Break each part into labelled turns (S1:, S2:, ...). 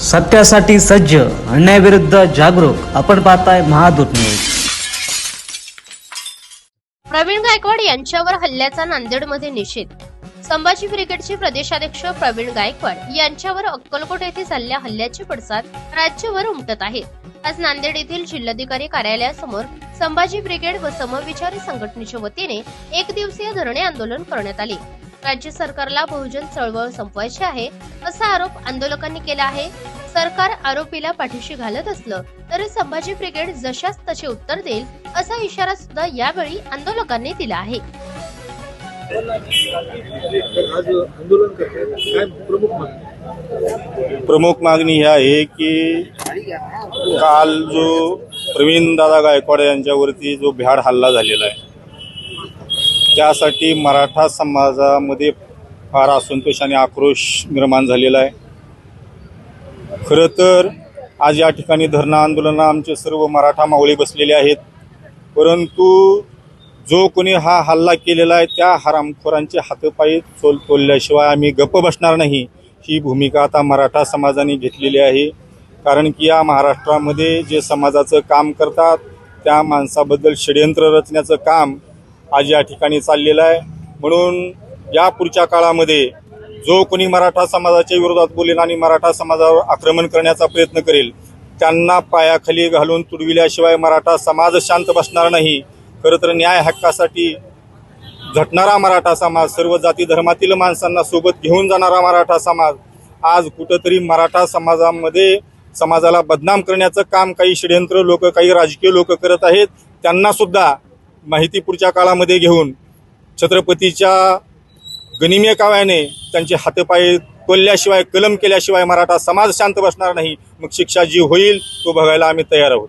S1: सत्यासाठी सज्ज अन्यायाविरुद्ध जागरूक. आपण पाहताय महादूत न्यूज.
S2: प्रवीण गायकवाड यांच्यावर हल्ल्याचा नांदेडमध्ये निषेध. संभाजी ब्रिगेडचे प्रदेशाध्यक्ष प्रवीण गायकवाड यांच्यावर अक्कलकोट येथे झालेल्या हल्ल्याचे पडसाद राज्यभर उमटत आहेत आज नांदेड येथील जिल्हाधिकारी कार्यालयासमोर संभाजी ब्रिगेड व समविचारी संघटनेच्या वतीने एक दिवसीय धरणे आंदोलन करण्यात आले. राज्य सरकारला बहुजन चळवळ संपवायची आहे असा आरोप आंदोलकांनी केला आहे. सरकार आरोपीला पाठीशी घालत असलं तरी संभाजी ब्रिगेड जशास तसे उत्तर देईल असा इशारा सुद्धा यावेळी आंदोलकांनी दिला आहे.
S3: आज आंदोलन काय प्रमुख मागणी
S4: प्रमुख मागणी ही आहे की काल जो प्रवीण दादा गायकवाड यांच्यावरती जो भ्याड हल्ला झालेला आहे त्यासाठी मराठा समाजामध्ये फार असंतोष आणि आक्रोश निर्माण झालेला आहे. खरं तर आज या ठिकाणी धरणं आंदोलनं आमचे सर्व मराठा मावळे बसलेले आहेत. परंतु जो कोणी हा हल्ला केलेला आहे त्या हरामखोरांचे हातपायी चोल तोलल्याशिवाय आम्ही गप्प बसणार नाही. ही भूमिका आता मराठा समाजाने घेतलेली आहे. कारण की या महाराष्ट्रामध्ये जे समाजाचं काम करतात त्या माणसाबद्दल षडयंत्र रचण्याचं काम आज या ठिकाणी चाललेलं आहे. म्हणून या पुढच्या काळामध्ये जो कोणी मराठा समाजाच्या विरोधात बोलेल आणि मराठा समाजावर आक्रमण करण्याचा प्रयत्न करेल त्यांना पायाखाली घालून तुडविल्याशिवाय मराठा समाज शांत बसणार नाही. खरं तर न्याय हक्कासाठी झटणारा मराठा समाज सर्व जाती धर्मातील माणसांना सोबत घेऊन जाणारा मराठा समाज आज कुठंतरी मराठा समाजामध्ये समाजाला बदनाम करण्याचं काम काही षडयंत्र लोक काही राजकीय लोक करत आहेत त्यांना सुद्धा माहिती पुढच्या काळामध्ये घेऊन छत्रपतीच्या गनिमीय काव्याने त्यांचे हातपाय तोलल्याशिवाय कलम केल्याशिवाय मराठा समाज शांत बसणार नाही. मग शिक्षा जी होईल तो बघायला आम्ही तयार आहोत.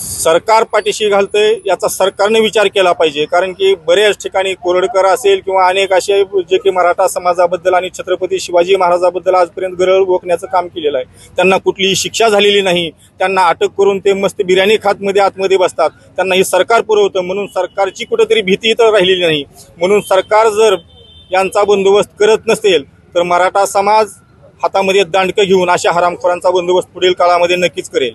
S3: सरकार पाठीशी घालते
S4: याचा सरकारने विचार केला पाहिजे. कारण की बऱ्याच ठिकाणी कोरडकर असेल किंवा अनेक असे जे की मराठा समाजाबद्दल आणि छत्रपती शिवाजी महाराजाबद्दल आजपर्यंत गरळ ओकण्याचं काम केलेलं आहे. त्यांना कुठलीही शिक्षा झालेली नाही. त्यांना अटक करून ते मस्त बिर्याणी खातमध्ये आतमध्ये बसतात. त्यांना हे सरकार पुरवतं. म्हणून सरकारची कुठेतरी भीती तर राहिलेली नाही. म्हणून सरकार जर यांचा बंदोबस्त करत नसेल तर मराठा समाज हातामध्ये दांडकं घेऊन अशा हरामखोरांचा बंदोबस्त पुढील काळामध्ये नक्कीच करेल.